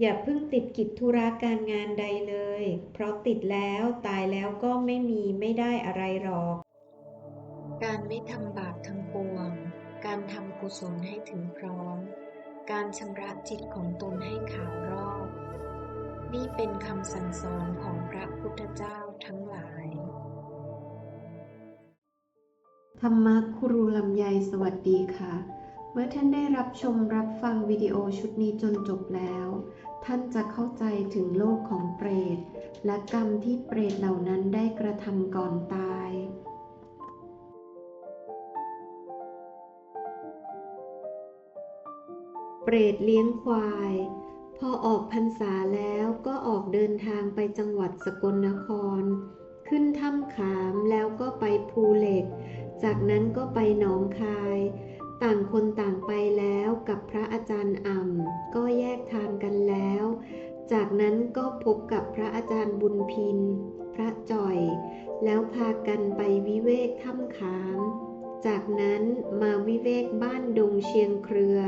อย่าเพิ่งติดกิจธุระการงานใดเลย เพราะติดแล้วตายแล้วก็ไม่มีไม่ได้อะไรหรอก การไม่ทำบาปทั้งปวง การทำกุศลให้ถึงพร้อม การชำระจิตของตนให้ขาวรอบ นี่เป็นคำสั่งสอนของพระพุทธเจ้าทั้งหลาย ธรรมะครูลำไยสวัสดีค่ะเมื่อท่านได้รับชมรับฟังวิดีโอชุดนี้จนจบแล้ว ท่านจะเข้าใจถึงโลกของเปรต และกรรมที่เปรตเหล่านั้นได้กระทำก่อนตาย เปรตเลี้ยงควาย พอออกพรรษาแล้วก็ออกเดินทางไปจังหวัดสกลนคร ขึ้นถ้ำขามแล้วก็ไปภูเหล็ก จากนั้นก็ไปหนองคาย ต่างคนต่างไปแล้วกับพระอาจารย์อ่ำก็แยกทางกันแล้ว จากนั้นก็พบกับพระอาจารย์บุญพิน พระจ่อย แล้วพากันไปวิเวกถ้ำขาม จากนั้นมาวิเวกบ้านดงเชียงเครือ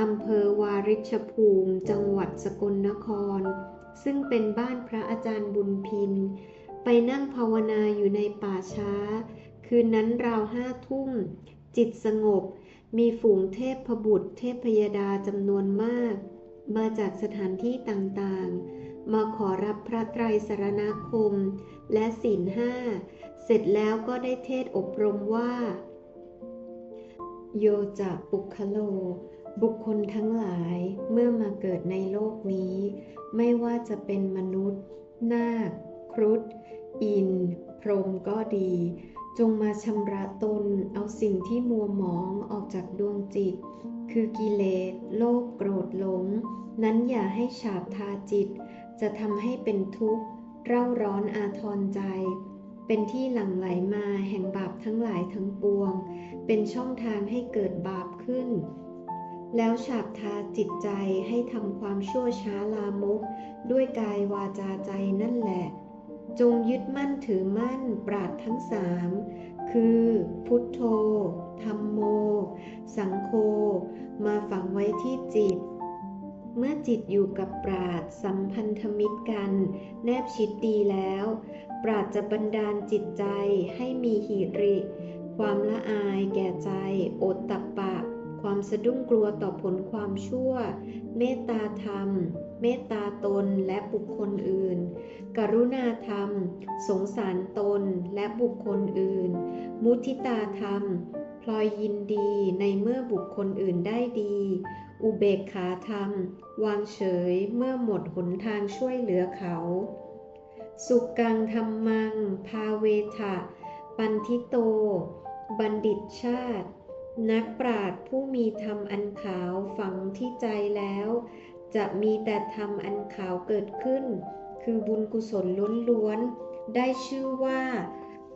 อำเภอวาริชภูมิ จังหวัดสกลนคร ซึ่งเป็นบ้านพระอาจารย์บุญพิน ไปนั่งภาวนาอยู่ในป่าช้า คืนนั้นราวห้าทุ่ม จิตสงบ มีฝูงเทพพบุตร เทพยดาจำนวนมาก มาจากสถานที่ต่างๆ มาขอรับพระไตรสรณคม และศีลห้า เสร็จแล้วก็ได้เทศอบรมว่า โยจะปุคโล บุคคลทั้งหลายเมื่อมาเกิดในโลกนี้ ไม่ว่าจะเป็นมนุษย์ นาค ครุฑอิน พรหมก็ดี จงมาชำระตนเอาสิ่งที่มัวหมองออกจากดวงจิต คือกิเลสโลภโกรธหลง นั้นอย่าให้ฉาบทาจิต จะทำให้เป็นทุกข์เร่าร้อนอาทรใจ เป็นที่หลั่งไหลมาแห่งบาปทั้งหลายทั้งปวง เป็นช่องทางให้เกิดบาปขึ้น แล้วฉาบทาจิตใจให้ทำความชั่วช้าลามก ด้วยกายวาจาใจนั่นแหละ จงยึดมั่นถือมั่นปราดทั้งสามคือพุทโธธรรมโม สังโฆมาฝังไว้ที่จิต เมื่อจิตอยู่กับปราดสัมพันธมิตรกัน แนบชิดดีแล้ว ปราดจะบันดาลจิตใจให้มีหิริ ความละอายแก่ใจโอตตัปปะ ความสะดุ้งกลัวต่อผลความชั่ว เมตตาธรรม เมตตาตนและบุคคลอื่น กรุณาธรรม สงสารตนและบุคคลอื่น มุทิตาธรรม พลอยยินดีในเมื่อบุคคลอื่นได้ดี อุเบกขาธรรม วางเฉยเมื่อหมดหนทางช่วยเหลือเขา สุกังธรรมัง พาเวทะ ปันทิโต บัณฑิตชาติ นักปราชญ์ผู้มีธรรมอันขาวฝังที่ใจแล้ว จะมีแต่ธรรมอันขาวเกิดขึ้น คือบุญกุศลล้วนๆ ได้ชื่อว่า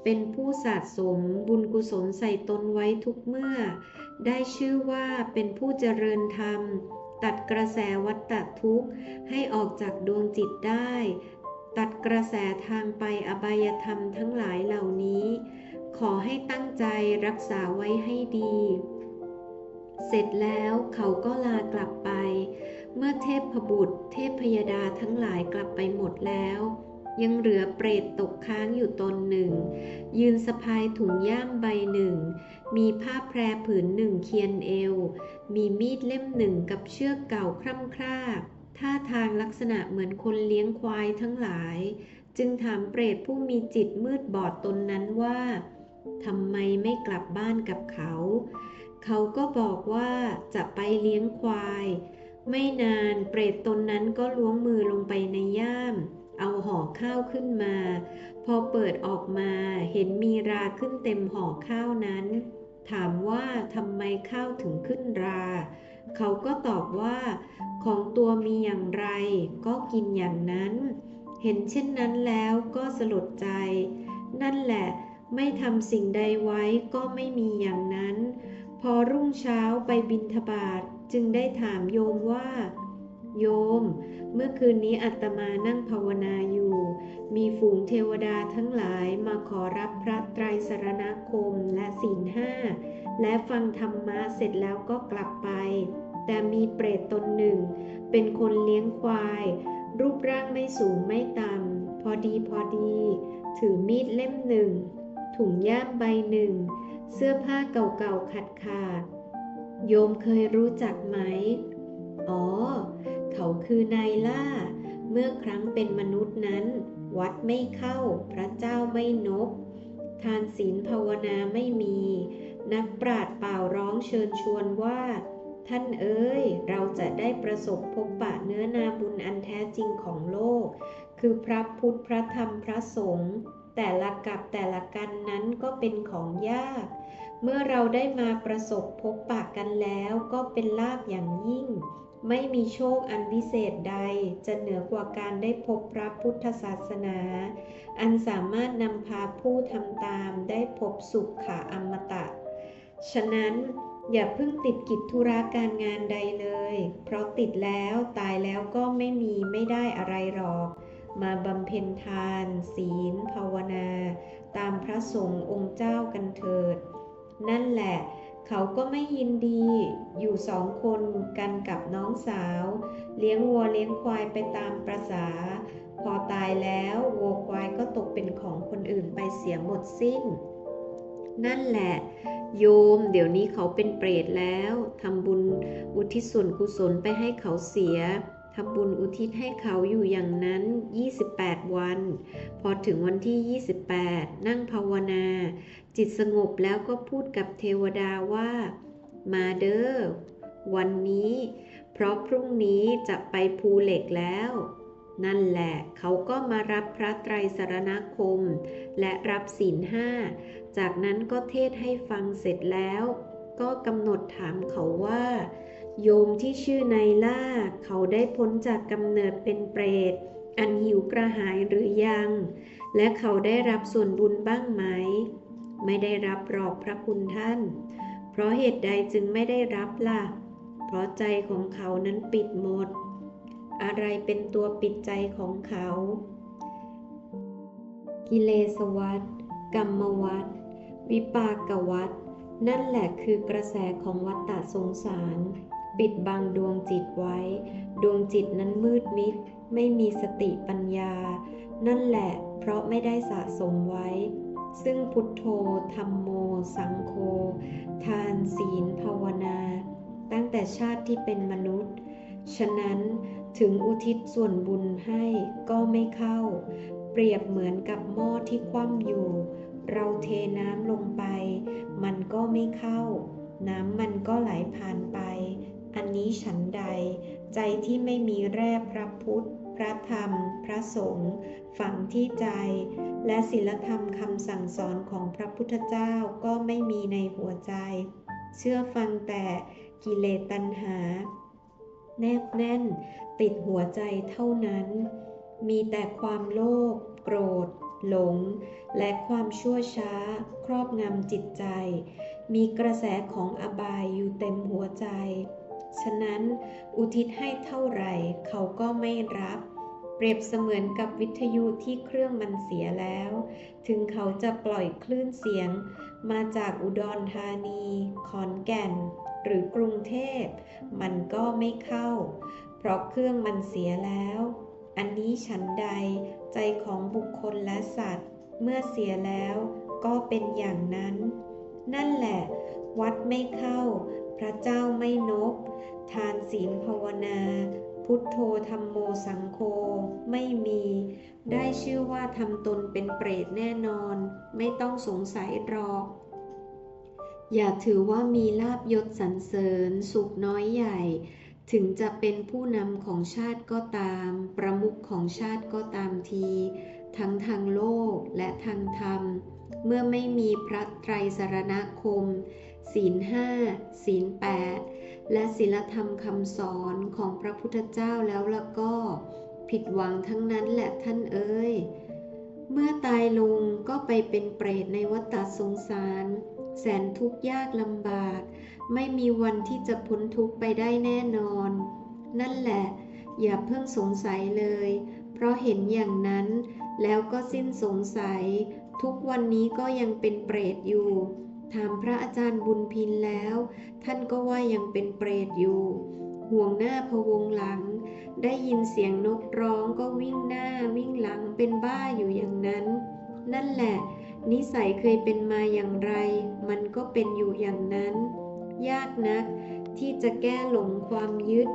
เป็นผู้สะสมบุญกุศลใส่ตนไว้ทุกเมื่อ ได้ชื่อว่าเป็นผู้เจริญธรรม ตัดกระแสวัฏฏทุกข์ให้ออกจากดวงจิตได้ ตัดกระแสทางไปอบายธรรมทั้งหลายเหล่านี้ ขอให้ตั้งใจรักษาไว้ให้ดี เสร็จแล้วเขาก็ลากลับไป เมื่อเทพบุตร เทพพยดาทั้งหลายกลับไปหมดแล้ว ยังเหลือเปรตตกค้างอยู่ตนหนึ่ง ยืนสะพายถุงย่ามใบหนึ่ง มีผ้าแพรผืนหนึ่งเคียนเอว มีมีดเล่มหนึ่งกับเชือกเก่าคร่ำคร่าท่าทางลักษณะเหมือนคนเลี้ยงควายทั้งหลาย จึงถามเปรตผู้มีจิตมืดบอดตนนั้นว่าทำไมไม่กลับบ้านกับเขา เขาก็บอกว่าจะไปเลี้ยงควาย ไม่นานเปรตตนนั้นก็ล้วงมือลงไปในย่าม เอาห่อข้าวขึ้นมา พอเปิดออกมาเห็นมีราขึ้นเต็มห่อข้าวนั้น ถามว่าทำไมข้าวถึงขึ้นรา เขาก็ตอบว่า ของตัวมีอย่างไร ก็กินอย่างนั้น เห็นเช่นนั้นแล้วก็สลดใจ นั่นแหละ ไม่ทำสิ่งใดไว้ก็ไม่มีอย่างนั้น พอรุ่งเช้าไปบินทบาท จึงได้ถามโยมว่า โยม เมื่อคืนนี้อาตมานั่งภาวนาอยู่ มีฝูงเทวดาทั้งหลายมาขอรับพระไตรสรณคมและศีลห้า และฟังธรรมะเสร็จแล้วก็กลับไป แต่มีเปรตตนหนึ่ง เป็นคนเลี้ยงควาย รูปร่างไม่สูงไม่ต่ำพอดีพอดี ถือมีดเล่มหนึ่ง ถุงย่ามใบหนึ่ง เสื้อผ้าเก่าๆขาดขาด โยมเคยรู้จักไหม อ๋อ เขาคือนายล่า เมื่อครั้งเป็นมนุษย์นั้น วัดไม่เข้า พระเจ้าไม่นบ ทานศีลภาวนาไม่มี นักปราดเปล่าร้องเชิญชวนว่า ท่านเอ๋ยเราจะได้ประสบพบปะเนื้อนาบุญอันแท้จริงของโลก คือพระพุทธพระธรรมพระสงฆ์แต่ละกับแต่ละกันนั้นก็เป็นของยาก เมื่อเราได้มาประสบพบปะกันแล้วก็เป็นลาภอย่างยิ่ง ไม่มีโชคอันวิเศษใดจะเหนือกว่าการได้พบพระพุทธศาสนา อันสามารถนำพาผู้ทำตามได้พบสุขขาอมตะ ฉะนั้นอย่าเพิ่งติดกิจธุระการงานใดเลย เพราะติดแล้วตายแล้วก็ไม่มีไม่ได้อะไรหรอก มาบำเพ็ญทาน ศีล ภาวนา ตามพระสงฆ์องค์เจ้ากันเถิด นั่นแหละ เขาก็ไม่ยินดี อยู่สองคนกันกับน้องสาว เลี้ยงวัวเลี้ยงควายไปตามประษา พอตายแล้ววัวควายก็ตกเป็นของคนอื่นไปเสียหมดสิ้น นั่นแหละ โยม เดี๋ยวนี้เขาเป็นเปรตแล้วทำบุญอุทิศส่วนกุศลไปให้เขาเสีย ทำบุญอุทิศให้เขาอยู่อย่างนั้น 28 วัน พอถึงวันที่ 28 นั่งภาวนา จิตสงบแล้วก็พูดกับเทวดาว่า มาเด้อวันนี้ เพราะพรุ่งนี้จะไปภูเหล็กแล้ว นั่นแหละเขาก็มารับพระไตรสรณคม และรับศีลห้า จากนั้นก็เทศให้ฟังเสร็จแล้ว ก็กำหนดถามเขาว่า โยมที่ชื่อนายล่า เขาได้พ้นจากกำเนิดเป็นเปรต อันหิวกระหายหรือยัง และเขาได้รับส่วนบุญบ้างไหม ไม่ได้รับหรอกพระคุณท่าน เพราะเหตุใดจึงไม่ได้รับล่ะ เพราะใจของเขานั้นปิดหมด อะไรเป็นตัวปิดใจของเขา กิเลสวัฏกรรมวัฏวิปากวัฏนั่นแหละคือกระแสของวัฏฏะสงสาร ปิดบังดวงจิตไว้ ดวงจิตนั้นมืดมิด ไม่มีสติปัญญา นั่นแหละเพราะไม่ได้สะสมไว้ ซึ่งพุทโธธรรมโม สังโฆ ทานศีลภาวนา ตั้งแต่ชาติที่เป็นมนุษย์ ฉะนั้นถึงอุทิศส่วนบุญให้ก็ไม่เข้า เปรียบเหมือนกับหม้อที่คว่ำอยู่ เราเทน้ำลงไป มันก็ไม่เข้า น้ำมันก็ไหลผ่านไป อันนี้ฉันใด ใจที่ไม่มีแร่พระพุทธ พระธรรม พระสงฆ์ฝังที่ใจ และศีลธรรมคำสั่งสอนของพระพุทธเจ้าก็ไม่มีในหัวใจ เชื่อฟังแต่กิเลสตัณหา แนบแน่น ติดหัวใจเท่านั้น มีแต่ความโลภโกรธ หลง และความชั่วช้า ครอบงำจิตใจ มีกระแสของอบายอยู่เต็มหัวใจ ฉะนั้นอุทิศให้เท่าไหร่เขาก็ไม่รับ เปรียบเสมือนกับวิทยุที่เครื่องมันเสียแล้ว ถึงเขาจะปล่อยคลื่นเสียง มาจากอุดรธานี ขอนแก่น หรือกรุงเทพ มันก็ไม่เข้า เพราะเครื่องมันเสียแล้ว อันนี้ฉันใดใจของบุคคลและสัตว์ เมื่อเสียแล้วก็เป็นอย่างนั้น นั่นแหละ วัดไม่เข้า พระเจ้าไม่นบ ทานศีลภาวนา พุทโธธรรมโมสังโฆไม่มี ได้ชื่อว่าทำตนเป็นเปรตแน่นอน ไม่ต้องสงสัยหรอก อย่าถือว่ามีลาบยศสรรเสริญ สุขน้อยใหญ่ ถึงจะเป็นผู้นำของชาติก็ตาม ประมุขของชาติก็ตามที ทั้งทางโลกและทางธรรม เมื่อไม่มีพระไตรสรณคม ศีลห้าศีลแปดและศีลธรรมคำสอนของพระพุทธเจ้าแล้วละก็ผิดหวังทั้งนั้นแหละท่านเอ้ย เมื่อตายลงก็ไปเป็นเปรตในวัฏสงสาร แสนทุกข์ยากลำบาก ไม่มีวันที่จะพ้นทุกข์ไปได้แน่นอน นั่นแหละ อย่าเพิ่งสงสัยเลย เพราะเห็นอย่างนั้นแล้วก็สิ้นสงสัย ทุกวันนี้ก็ยังเป็นเปรตอยู่ ถามพระอาจารย์บุญพินแล้ว ท่านก็ว่ายังเป็นเปรตอยู่ ห่วงหน้าพะวงหลัง ได้ยินเสียงนกร้องก็วิ่งหน้าวิ่งหลังเป็นบ้าอยู่อย่างนั้น นั่นแหละ นิสัยเคยเป็นมาอย่างไร มันก็เป็นอยู่อย่างนั้น ยากนักที่จะแก้หลงความยึด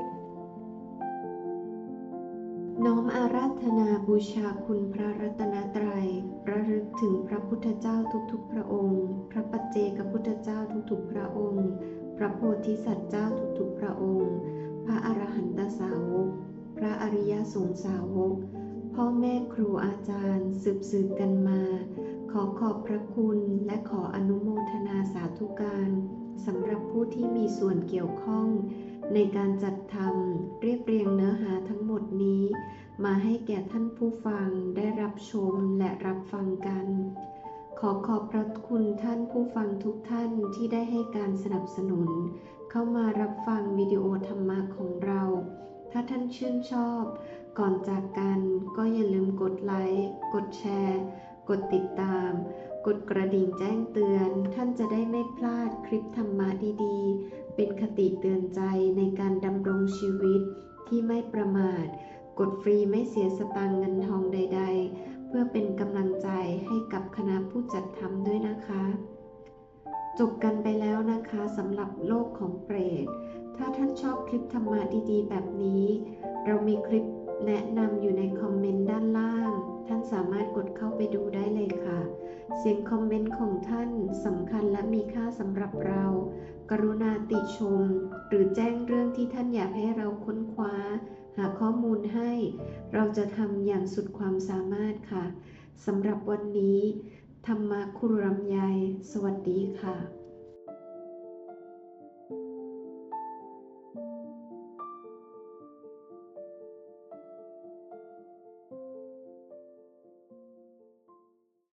น้อมอาราธนาบูชาคุณพระรัตนตรัย ระลึกถึงพระพุทธเจ้าทุกๆ พระองค์ พระปัจเจกพุทธเจ้าทุกๆ พระองค์ พระโพธิสัตว์เจ้าทุกๆ พระองค์ พระอรหันตสาวก พระอริยสงสาวก พ่อแม่ครูอาจารย์สืบสืบกันมา ขอขอบพระคุณและขออนุโมทนาสาธุการสำหรับผู้ที่มีส่วนเกี่ยวข้อง ในการจัดทำเรียบเรียงเนื้อหาทั้งหมดนี้ มาให้แก่ท่านผู้ฟังได้รับชมและรับฟังกัน ขอขอบพระคุณท่านผู้ฟังทุกท่านที่ได้ให้การสนับสนุน เข้ามารับฟังวิดีโอธรรมะของเรา ถ้าท่านชื่นชอบ ก่อนจากกันก็อย่าลืมกดไลค์ กดแชร์ กดติดตาม กดกระดิ่งแจ้งเตือน ท่านจะได้ไม่พลาดคลิปธรรมะดีๆ เป็นคติเตือนใจในการดำรงชีวิตที่ไม่ประมาท กดฟรีไม่เสียสตางเงินทองใด ๆ เพื่อเป็นกำลังใจให้กับคณะผู้จัดทำด้วยนะคะ จบกันไปแล้วนะคะสำหรับโลกของเปรต ถ้าท่านชอบคลิปธรรมะดีๆ แบบนี้ เรามีคลิปแนะนำอยู่ในคอมเมนต์ด้านล่าง ท่านสามารถกดเข้าไปดูได้เลยค่ะ เสียงคอมเมนต์ของท่านสำคัญและมีค่าสำหรับเรา กรุณาติชม หรือแจ้งเรื่องที่ท่านอยากให้เราค้นคว้า หาข้อมูลให้ เราจะทำอย่างสุดความสามารถค่ะสำหรับวันนี้ ธรรมะคุรำไยสวัสดีค่ะ